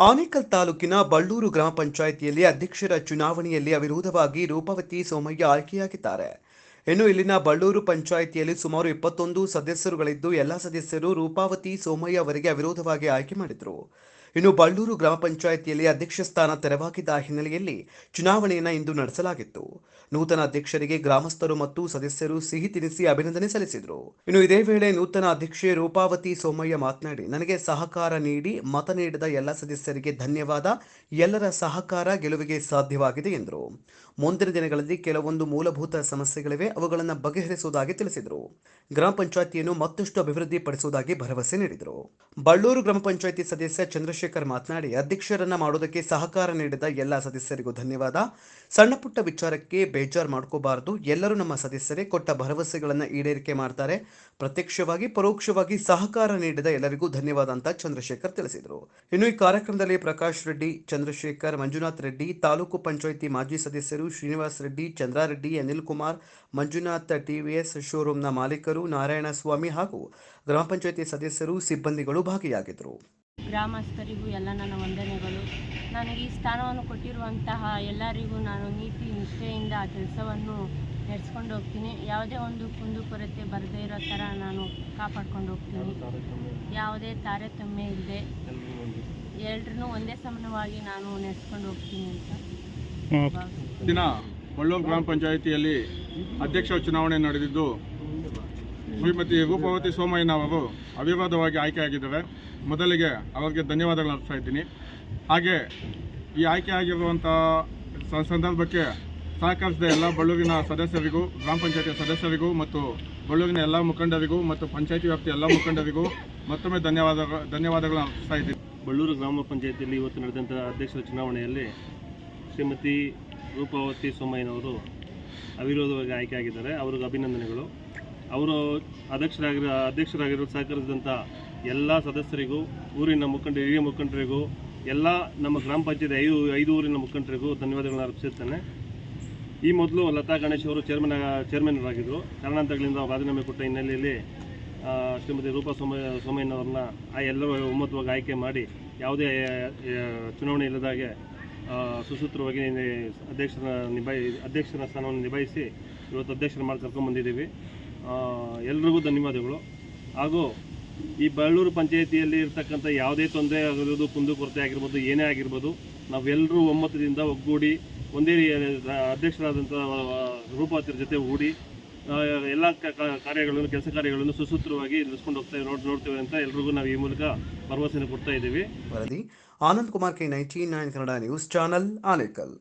ಆನೇಕಲ್ ತಾಲೂಕಿನ ಬಳ್ಳೂರು ಗ್ರಾಮ ಪಂಚಾಯಿತಿಯಲ್ಲಿ ಅಧ್ಯಕ್ಷರ ಚುನಾವಣೆಯಲ್ಲಿ ಅವಿರೋಧವಾಗಿ ರೂಪವತಿ ಸೋಮಯ್ಯ ಆಯ್ಕೆಯಾಗಿದ್ದಾರೆ. ಇನ್ನು ಇಲ್ಲಿನ ಬಳ್ಳೂರು ಪಂಚಾಯಿತಿಯಲ್ಲಿ ಸುಮಾರು ಇಪ್ಪತ್ತೊಂದು ಸದಸ್ಯರುಗಳಿದ್ದು, ಎಲ್ಲ ಸದಸ್ಯರು ರೂಪಾವತಿ ಸೋಮಯ್ಯ ಅವರಿಗೆ ಅವಿರೋಧವಾಗಿ ಆಯ್ಕೆ ಮಾಡಿದರು. ಇನ್ನು ಬಳ್ಳೂರು ಗ್ರಾಮ ಪಂಚಾಯಿತಿಯಲ್ಲಿ ಅಧ್ಯಕ್ಷ ಸ್ಥಾನ ತೆರವಾಗಿದ್ದ ಹಿನ್ನೆಲೆಯಲ್ಲಿ ಚುನಾವಣೆಯನ್ನು ಇಂದು ನಡೆಸಲಾಗಿತ್ತು. ನೂತನ ಅಧ್ಯಕ್ಷರಿಗೆ ಗ್ರಾಮಸ್ಥರು ಮತ್ತು ಸದಸ್ಯರು ಸಿಹಿ ತಿನಿಸಿ ಅಭಿನಂದನೆ ಸಲ್ಲಿಸಿದರು. ಇನ್ನು ಇದೇ ವೇಳೆ ನೂತನ ಅಧ್ಯಕ್ಷೆ ರೂಪಾವತಿ ಸೋಮಯ್ಯ ಮಾತನಾಡಿ, ನನಗೆ ಸಹಕಾರ ನೀಡಿ ಮತ ನೀಡಿದ ಎಲ್ಲ ಸದಸ್ಯರಿಗೆ ಧನ್ಯವಾದ. ಎಲ್ಲರ ಸಹಕಾರ ಗೆಲುವಿಗೆ ಸಾಧ್ಯವಾಗಿದೆ ಎಂದರು. ಮುಂದಿನ ದಿನಗಳಲ್ಲಿ ಕೆಲವೊಂದು ಮೂಲಭೂತ ಸಮಸ್ಯೆಗಳಿವೆ. ಅವುಗಳನ್ನು ಬಗೆಹರಿಸುವುದಾಗಿ ತಿಳಿಸಿದರು. ಗ್ರಾಮ ಪಂಚಾಯಿತಿಯನ್ನು ಮತ್ತಷ್ಟು ಅಭಿವೃದ್ಧಿ ಪಡಿಸುವುದಾಗಿ ಭರವಸೆ ನೀಡಿದರು. ಬಳ್ಳೂರು ಗ್ರಾಮ ಪಂಚಾಯಿತಿ ಸದಸ್ಯ ಚಂದ್ರಶೇಖರ್ ಮಾತನಾಡಿ, ಅಧ್ಯಕ್ಷರನ್ನ ಮಾಡೋದಕ್ಕೆ ಸಹಕಾರ ನೀಡಿದ ಎಲ್ಲ ಸದಸ್ಯರಿಗೂ ಧನ್ಯವಾದ. ಸಣ್ಣ ಪುಟ್ಟ ವಿಚಾರಕ್ಕೆ ಬೇಜಾರು ಮಾಡ್ಕೋಬಾರದು. ಎಲ್ಲರೂ ನಮ್ಮ ಸದಸ್ಯರೇ ಕೊಟ್ಟ ಭರವಸೆಗಳನ್ನು ಈಡೇರಿಕೆ ಮಾಡ್ತಾರೆ. ಪ್ರತ್ಯಕ್ಷವಾಗಿ, ಪರೋಕ್ಷವಾಗಿ ಸಹಕಾರ ನೀಡಿದ ಎಲ್ಲರಿಗೂ ಧನ್ಯವಾದ ಅಂತ ಚಂದ್ರಶೇಖರ್ ತಿಳಿಸಿದರು. ಇನ್ನು ಈ ಕಾರ್ಯಕ್ರಮದಲ್ಲಿ ಪ್ರಕಾಶ್ ರೆಡ್ಡಿ, ಚಂದ್ರಶೇಖರ್, ಮಂಜುನಾಥ್ ರೆಡ್ಡಿ, ತಾಲೂಕು ಪಂಚಾಯಿತಿ ಮಾಜಿ ಸದಸ್ಯರು ಶ್ರೀನಿವಾಸ್ ರೆಡ್ಡಿ, ಚಂದ್ರಾರೆಡ್ಡಿ, ಅನಿಲ್ ಕುಮಾರ್, ಮಂಜುನಾಥ್ ಟಿವಿಎಸ್ ಶೋರೂಮ್ನ ಮಾಲೀಕರು ನಾರಾಯಣಸ್ವಾಮಿ ಹಾಗೂ ಗ್ರಾಮ ಪಂಚಾಯಿತಿ ಸದಸ್ಯರು, ಸಿಬ್ಬಂದಿಗಳು ಭಾಗಿಯಾಗಿದ್ದರು. ಗ್ರಾಮಸ್ಥರಿಗೂ ಎಲ್ಲ ನನ್ನ ವಂದನೆಗಳು. ನನಗೆ ಈ ಸ್ಥಾನವನ್ನು ಕೊಟ್ಟಿರುವಂತಹ ಎಲ್ಲರಿಗೂ ನಾನು ನೀತಿ ನಿಷ್ಠೆಯಿಂದ ಆ ಕೆಲಸವನ್ನು ನಡೆಸ್ಕೊಂಡು ಹೋಗ್ತೀನಿ. ಯಾವುದೇ ಒಂದು ಕುಂದುಕೊರತೆ ಬರದೇ ಇರೋ ಥರ ನಾನು ಕಾಪಾಡ್ಕೊಂಡು ಹೋಗ್ತೀನಿ. ಯಾವುದೇ ತಾರತಮ್ಯ ಇಲ್ಲದೆ ಎಲ್ರೂ ಒಂದೇ ಸಮಾನವಾಗಿ ನಾನು ನಡೆಸ್ಕೊಂಡು ಹೋಗ್ತೀನಿ ಅಂತ ದಿನ ಬಳ್ಳೂರು ಗ್ರಾಮ ಪಂಚಾಯಿತಿಯಲ್ಲಿ ಅಧ್ಯಕ್ಷ ಚುನಾವಣೆ ನಡೆದಿದ್ದು ಶ್ರೀಮತಿ ರೂಪವತಿ ಸೋಮಯ್ಯನವರು ಅವಿರೋಧವಾಗಿ ಆಯ್ಕೆಯಾಗಿದ್ದಾರೆ. ಮೊದಲಿಗೆ ಅವರಿಗೆ ಧನ್ಯವಾದಗಳು ಅರ್ಪಿಸ್ತಾ ಇದ್ದೀನಿ. ಹಾಗೆ ಈ ಆಯ್ಕೆ ಆಗಿರುವಂಥ ಸಂದರ್ಭಕ್ಕೆ ಸಹಕರಿಸಿದ ಎಲ್ಲ ಬಳ್ಳೂರಿನ ಸದಸ್ಯರಿಗೂ, ಗ್ರಾಮ ಪಂಚಾಯತಿ ಸದಸ್ಯರಿಗೂ ಮತ್ತು ಬಳ್ಳೂರಿನ ಎಲ್ಲ ಮುಖಂಡರಿಗೂ ಮತ್ತು ಪಂಚಾಯತಿ ವ್ಯಾಪ್ತಿಯ ಎಲ್ಲ ಮುಖಂಡರಿಗೂ ಮತ್ತೊಮ್ಮೆ ಧನ್ಯವಾದ ಧನ್ಯವಾದಗಳನ್ನು ಅರ್ಪಿಸ್ತಾ ಇದ್ದೀನಿ. ಬಳ್ಳೂರು ಗ್ರಾಮ ಪಂಚಾಯತಿಯಲ್ಲಿ ಇವತ್ತು ನಡೆದಂಥ ಅಧ್ಯಕ್ಷರ ಚುನಾವಣೆಯಲ್ಲಿ ಶ್ರೀಮತಿ ರೂಪಾವತಿ ಸೋಮಯ್ಯನವರು ಅವಿರೋಧವಾಗಿ ಆಯ್ಕೆಯಾಗಿದ್ದಾರೆ. ಅವ್ರಿಗೆ ಅಭಿನಂದನೆಗಳು. ಅವರು ಅಧ್ಯಕ್ಷರಾಗಿರೋ ಅಧ್ಯಕ್ಷರಾಗಿರೋ ಸಹಕರಿಸಿದಂಥ ಎಲ್ಲ ಸದಸ್ಯರಿಗೂ, ಊರಿನ ಮುಖಂಡ ಹಿರಿಯ ಮುಖಂಡರಿಗೂ, ಎಲ್ಲ ನಮ್ಮ ಗ್ರಾಮ ಪಂಚಾಯತ್ ಐದು ಐದು ಊರಿನ ಮುಖಂಡರಿಗೂ ಧನ್ಯವಾದಗಳನ್ನು ಅರ್ಪಿಸುತ್ತೇನೆ. ಈ ಮೊದಲು ಲತಾ ಗಣೇಶ್ ಅವರು ಚೇರ್ಮನ್ ಚೇರ್ಮನ್ ಆಗಿದ್ದರು ಕಾರಣಾಂತರಗಳಿಂದ ರಾಜೀನಾಮೆ ಕೊಟ್ಟ ಹಿನ್ನೆಲೆಯಲ್ಲಿ ಶ್ರೀಮತಿ ರೂಪಾ ಸೋಮ, ಸೋಮಯ್ಯನವ್ರನ್ನ ಆ ಎಲ್ಲರೂ ಒಮ್ಮತವಾಗಿ ಆಯ್ಕೆ ಮಾಡಿ ಯಾವುದೇ ಚುನಾವಣೆ ಇಲ್ಲದಾಗೆ ಸುಸೂತ್ರವಾಗಿ ಅಧ್ಯಕ್ಷರ ನಿಭಾಯಿ ಅಧ್ಯಕ್ಷರ ಸ್ಥಾನವನ್ನು ನಿಭಾಯಿಸಿ ಇವತ್ತು ಅಧ್ಯಕ್ಷರ ಮಾಡಿ ಕರ್ಕೊಂಡ್ಬಂದಿದ್ದೀವಿ ಎಲ್ರಿಗೂ ಧನ್ಯವಾದಗಳು. ಹಾಗೂ ಈ ಬಳ್ಳೂರು ಪಂಚಾಯಿತಿಯಲ್ಲಿ ಇರ್ತಕ್ಕಂಥ ಯಾವುದೇ ತೊಂದರೆ ಆಗಿರ್ಬೋದು ಕುಂದುಕೊರತೆ ಆಗಿರ್ಬೋದು, ಏನೇ ಆಗಿರ್ಬೋದು ನಾವೆಲ್ಲರೂ ಒಮ್ಮತದಿಂದ ಒಗ್ಗೂಡಿ ಒಂದೇ ಅಧ್ಯಕ್ಷರಾದಂಥ ರೂಪಾತಿರ ಜೊತೆ ಹೂಡಿ ಎಲ್ಲ ಕಾರ್ಯಗಳನ್ನು, ಕೆಲಸ ಕಾರ್ಯಗಳನ್ನು ಸುಸೂತ್ರವಾಗಿ ನಡೆಸ್ಕೊಂಡು ಹೋಗ್ತಾ ನೋಡಿ, ನೋಡ್ತೇವೆ ಅಂತ ಎಲ್ರಿಗೂ ನಾವು ಈ ಮೂಲಕ ಭರವಸೆಯನ್ನು ಕೊಡ್ತಾ ಇದ್ದೀವಿ. ವರದಿ Anand Kumar K nineteen nine Kannada news channel Anekal.